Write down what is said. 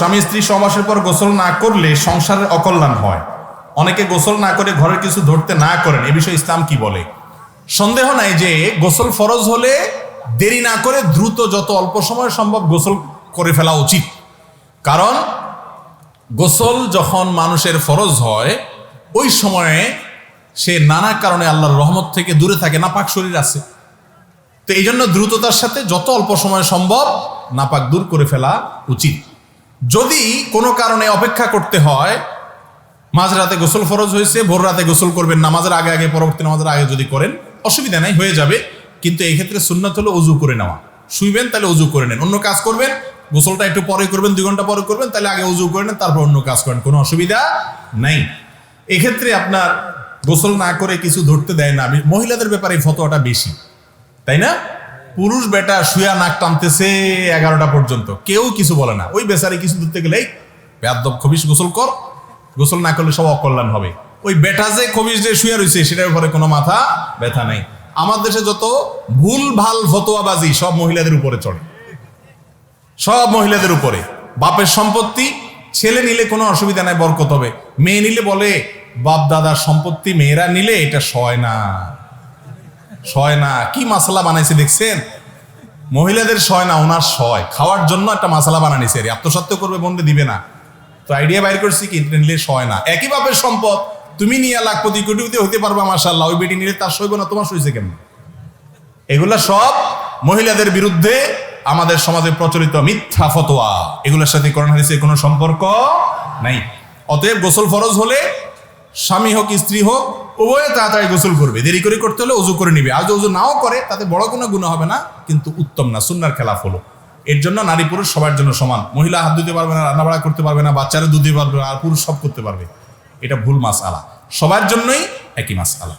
স্বামী স্ত্রী সমাসের পর গোসল না করলে সংসারের অকল্যাণ হয়। অনেকে গোসল না করে ঘরের কিছু ধরতে না করেন। এ বিষয়ে ইসলাম কি বলে? সন্দেহ নাই যে গোসল ফরজ হলে দেরি না করে দ্রুত যত অল্প সময় সম্ভব গোসল করে ফেলা উচিত। কারণ গোসল যখন মানুষের ফরজ হয়, ওই সময়ে সে নানা কারণে আল্লাহর রহমত থেকে দূরে থাকে, নাপাক শরীর আছে। তো এই জন্য দ্রুততার সাথে যত অল্প সময় সম্ভব নাপাক দূর করে ফেলা উচিত। যদি কোনো কারণে অপেক্ষা করতে হয়, মাঝরাতে গোসল ফরজ হয়েছে, ভোর রাতে গোসল করবেন, নামাজের আগে আগে, পরবর্তী নামাজের আগে যদি করেন, অসুবিধা নাই, হয়ে যাবে। কিন্তু এই ক্ষেত্রে সুন্নাত হলো অজু করে নেওয়া। শুইবেন, তাহলে অজু করে নেন। অন্য কাজ করবেন, গোসলটা একটু পরে করবেন, দুই ঘণ্টা পরে করবেন, তাহলে আগে অজু করে নেন, তারপর অন্য কাজ করেন। কোনো অসুবিধা নাই। এক্ষেত্রে আপনার গোসল না করে কিছু ধরতে দেয় না। মহিলাদের ব্যাপারে ফতোয়াটা বেশি। তাই না? পুরুষ বেটা শুয়া নাক টানতেছে এগারোটা পর্যন্ত। কেউ কিছু বলে না। ওই বেচারি কিছু ধরতে গেলেই বেয়াদব খবিস গোসল কর। গোসল না করলে সব অকল্যাণ হবে। ওই বেটা যে খবিস যে শুয়ে রয়েছে সেটার উপরে কোনো মাথা ব্যথা নেই। আমার দেশে যত ভুল ভালো ফতোয়াবাজি, সব মহিলাদের উপরে চড়ে সব মহিলাদের উপরে। বাপের সম্পত্তি, ছেলে নিলে কোনো অসুবিধা নাই, বরকত হবে। মেয়ে নিলে বলে, বাপ দাদার সম্পত্তি, মেয়েরা নিলে এটা সয় না। সয় না কি মশলা বানাইছে দেখছেন? মহিলাদের সয় না ওনার সয়। খাওয়ার জন্য একটা মশলা বানানিছে রে আত্মসত্য করবে, বন্ধে দিবে না। তো আইডিয়া বাইর করছি কি নিলে সয় না একই বাপের সম্পদ, তুমি নিয়ে লাখপতি কোটিপতি হইতে পারবা মাসাল্লাহ ওই বেটি নিলে তার সইব না, তোমার সইছে কেমন? এগুলা সব মহিলাদের বিরুদ্ধে আমাদের সমাজে প্রচলিত মিথ্যা ফতোয়া। এগুলোর সাথে করোনা হাদিসের কোনো সম্পর্ক নাই। অতএব গোসল ফরজ হলে স্বামী হোক, স্ত্রী হোক, উভয়ে তাড়াতাড়ি গোসল করবে। দেরি করে করতে হলে উজু করে নিবে। আর যদি উজু নাও করে, তাতে বড় কোনো গুণ হবে না, কিন্তু উত্তম না, সুন্নার খেলাফ হলো। এর জন্য নারী পুরুষ সবার জন্য সমান। মহিলা হাত ধুতে পারবে না রান্না বাড়া করতে পারবে না, বাচ্চারা দুধ দিতে পারবে না, আর পুরুষ সব করতে পারবে। এটা ভুল মাস আলা সবার জন্যই একই মাস আলা